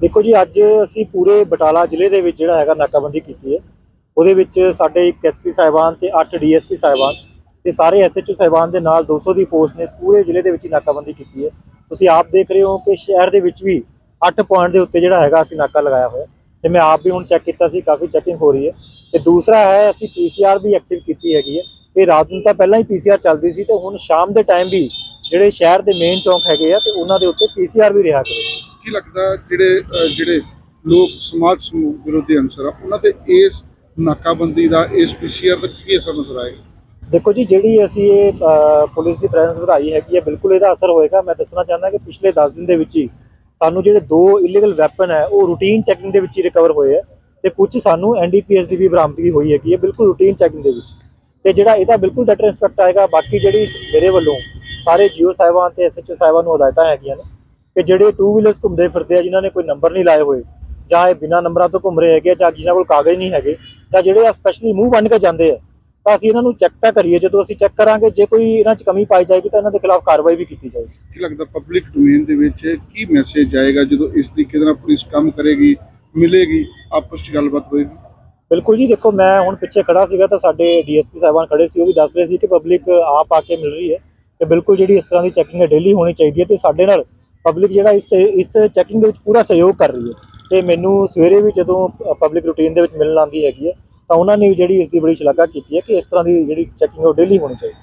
ਦੇਖੋ ਜੀ, ਅੱਜ ਅਸੀਂ ਪੂਰੇ ਬਟਾਲਾ ਜ਼ਿਲ੍ਹੇ ਦੇ ਵਿੱਚ ਜਿਹੜਾ ਹੈਗਾ ਨਾਕਾਬੰਦੀ ਕੀਤੀ ਹੈ। ਉਹਦੇ ਵਿੱਚ ਸਾਡੇ ਇੱਕ ਐਸਪੀ ਸਾਹਿਬਾਨ ਤੇ 8 ਡੀਐਸਪੀ ਸਾਹਿਬਾਨ ਤੇ ਸਾਰੇ ਐਸਐਚਓ ਸਾਹਿਬਾਨ ਦੇ ਨਾਲ 200 ਦੀ ਫੋਰਸ ਨੇ ਪੂਰੇ ਜ਼ਿਲ੍ਹੇ ਦੇ ਵਿੱਚ ਹੀ ਨਾਕਾਬੰਦੀ ਕੀਤੀ ਹੈ। ਤੁਸੀਂ ਆਪ ਦੇਖ ਰਹੇ ਹੋ ਕਿ ਸ਼ਹਿਰ ਦੇ ਵਿੱਚ ਵੀ 8 ਪੁਆਇੰਟ ਦੇ ਉੱਤੇ ਜਿਹੜਾ ਹੈਗਾ ਅਸੀਂ ਨਾਕਾ ਲਗਾਇਆ ਹੋਇਆ। ਤੇ ਮੈਂ ਆਪ ਵੀ ਹੁਣ ਚੈੱਕ ਕੀਤਾ ਸੀ, ਕਾਫੀ ਚੈਕਿੰਗ ਹੋ ਰਹੀ ਹੈ। ਤੇ ਦੂਸਰਾ ਹੈ, ਅਸੀਂ ਪੀਸੀਆਰ ਵੀ ਐਕਟਿਵ ਕੀਤੀ ਹੈਗੀ ਹੈ। ਇਹ ਰਾਤ ਨੂੰ ਤਾਂ ਪਹਿਲਾਂ ਹੀ ਪੀਸੀਆਰ ਚੱਲਦੀ ਸੀ ਤੇ ਹੁਣ ਸ਼ਾਮ ਦੇ ਟਾਈਮ ਵੀ ਜਿਹੜੇ ਸ਼ਹਿਰ ਦੇ ਮੇਨ ਚੌਂਕ ਹੈਗੇ ਆ ਤੇ ਉਹਨਾਂ ਦੇ ਉੱਤੇ ਪੀਸੀਆਰ ਵੀ ਰਿਹਾ ਕਰੇ। ਕੀ ਲੱਗਦਾ ਜਿਹੜੇ ਜਿਹੜੇ ਲੋਕ ਸਮਾਜ ਸਮੂਹ ਵਿਰੋਧੀ ਅਨਸਰ ਆ, ਉਹਨਾਂ ਤੇ ਇਸ ਨਾਕਾਬੰਦੀ ਦਾ, ਇਸ ਪੀਸੀਆਰ ਦਾ ਕੀ ਅਸਰ ਨਜ਼ਰ ਆਏਗਾ? ਦੇਖੋ ਜੀ, ਜਿਹੜੀ ਅਸੀਂ ਇਹ ਪੁਲਿਸ ਦੀ ਪ੍ਰੈਜ਼ੈਂਸ ਵਧਾਈ ਹੈਗੀ ਹੈ, ਬਿਲਕੁਲ ਇਹਦਾ ਅਸਰ ਹੋਏਗਾ। ਮੈਂ ਦੱਸਣਾ ਚਾਹੁੰਦਾ ਕਿ ਪਿਛਲੇ 10 ਦਿਨ ਦੇ ਵਿੱਚ ਹੀ ਸਾਨੂੰ ਜਿਹੜੇ ਦੋ ਇਲੀਗਲ ਵੈਪਨ ਹੈ, ਉਹ ਰੂਟੀਨ ਚੈਕਿੰਗ ਦੇ ਵਿੱਚ ਹੀ ਰਿਕਵਰ ਹੋਏ ਹੈ ਤੇ ਕੁਝ ਸਾਨੂੰ ਐਨਡੀਪੀਐਸ ਦੀ ਵੀ ਬਰਾਮਦਗੀ ਹੋਈ ਹੈਗੀ ਹੈ, ਬਿਲਕੁਲ ਰੂਟੀਨ ਚੈਕਿੰਗ ਦੇ ਵਿੱਚ। ਤੇ ਜਿਹੜਾ ਇਹਦਾ ਬਿਲਕੁਲ ਡਟਰ ਇੰਸਪੈਕਟ ਆਏਗਾ, ਬਾਕੀ ਜਿਹੜੀ ਮੇਰੇ ਵੱਲੋਂ ਸਾਰੇ ਜੀਓ ਸਾਹਿਬਾਨ ਤੇ ਐਸਐਚਓ ਸਾਹਿਬਾਨ ਨੂੰ ਹਦਾਇਤਾਂ ਹੈਗੀਆਂ ਨੇ ਕਿ ਜਿਹੜੇ ਟੂ ਵੀਲਰਸ ਘੁੰਮਦੇ ਫਿਰਦੇ ਆ ਜਿਨ੍ਹਾਂ ਨੇ ਕੋਈ ਨੰਬਰ ਨਹੀਂ ਲਾਏ ਹੋਏ ਜਾਂ ਇਹ ਬਿਨਾਂ ਨੰਬਰਾਂ ਤੋਂ ਘੁੰਮ ਰਹੇ ਹੈਗੇ ਆ, ਜਾਂ ਜਿਨ੍ਹਾਂ ਕੋਲ ਕਾਗਜ਼ ਨਹੀਂ ਹੈਗੇ ਜਾਂ ਜਿਹੜੇ ਆ ਸਪੈਸ਼ਲੀ ਮੂੰਹ ਬੰਨ ਕੇ ਜਾਂਦੇ ਆ ਤਾਂ ਅਸੀਂ ਇਹਨਾਂ ਨੂੰ ਚੈੱਕ ਤਾਂ ਕਰੀਏ ਜਦੋਂ ਅਸੀਂ ਚੈੱਕ ਕਰਾਂਗੇ ਜੇ ਕੋਈ ਇਹਨਾਂ 'ਚ ਕਮੀ ਪਾਈ ਜਾਏਗੀ ਤਾਂ ਇਹਨਾਂ ਦੇ ਖਿਲਾਫ ਕਾਰਵਾਈ ਵੀ ਕੀਤੀ ਜਾਏਗੀ। ਕੀ ਲੱਗਦਾ ਪਬਲਿਕ ਡੋਮੇਨ ਦੇ ਵਿੱਚ ਕੀ ਮੈਸੇਜ ਆਏਗਾ ਜਦੋਂ ਇਸ ਤਰੀਕੇ ਦੇ ਨਾਲ ਪੁਲਿਸ ਕੰਮ ਕਰੇਗੀ ਮਿਲੇਗੀ ਆਪਸ ਵਿੱਚ ਗੱਲਬਾਤ ਹੋਏਗੀ? ਬਿਲਕੁਲ ਜੀ ਦੇਖੋ ਮੈਂ ਹੁਣ ਪਿੱਛੇ ਖੜਾ ਸੀਗਾ ਤਾਂ ਸਾਡੇ ਡੀਐਸਪੀ ਸਾਹਿਬਾਨ ਖੜੇ ਸੀ ਉਹ ਵੀ ਦੱਸ ਰਹੇ ਸੀ ਕਿ ਪਬਲਿਕ ਆਪ ਆ ਕੇ ਮਿਲ ਰਹੀ ਹੈ ਤੇ ਬਿਲਕੁਲ ਜਿਹੜੀ ਇਸ ਤਰ੍ਹਾਂ ਦੀ ਚੈਕਿੰਗ ਹੈ ਡੇਲੀ ਹੋਣੀ ਚਾਹੀਦੀ ਹੈ ਤੇ ਸਾਡੇ ਨਾਲ ਪਬਲਿਕ ਜਿਹੜਾ ਇਸ ਇਸ ਚੈਕਿੰਗ ਦੇ ਵਿੱਚ ਪੂਰਾ ਸਹਿਯੋਗ ਕਰ ਰਹੀ ਹੈ। ਤੇ ਮੈਨੂੰ ਸਵੇਰੇ ਵੀ ਜਦੋਂ ਪਬਲਿਕ ਰੂਟੀਨ ਦੇ ਵਿੱਚ ਮਿਲਣ ਆਉਂਦੀ ਹੈਗੀ ਹੈ, ਤਾਂ ਉਹਨਾਂ ਨੇ ਵੀ ਜਿਹੜੀ ਇਸ ਦੀ ਬੜੀ ਸ਼ਲਾਘਾ ਕੀਤੀ ਹੈ ਕਿ ਇਸ ਤਰ੍ਹਾਂ ਦੀ ਜਿਹੜੀ ਚੈਕਿੰਗ ਉਹ ਡੇਲੀ ਹੋਣੀ ਚਾਹੀਦੀ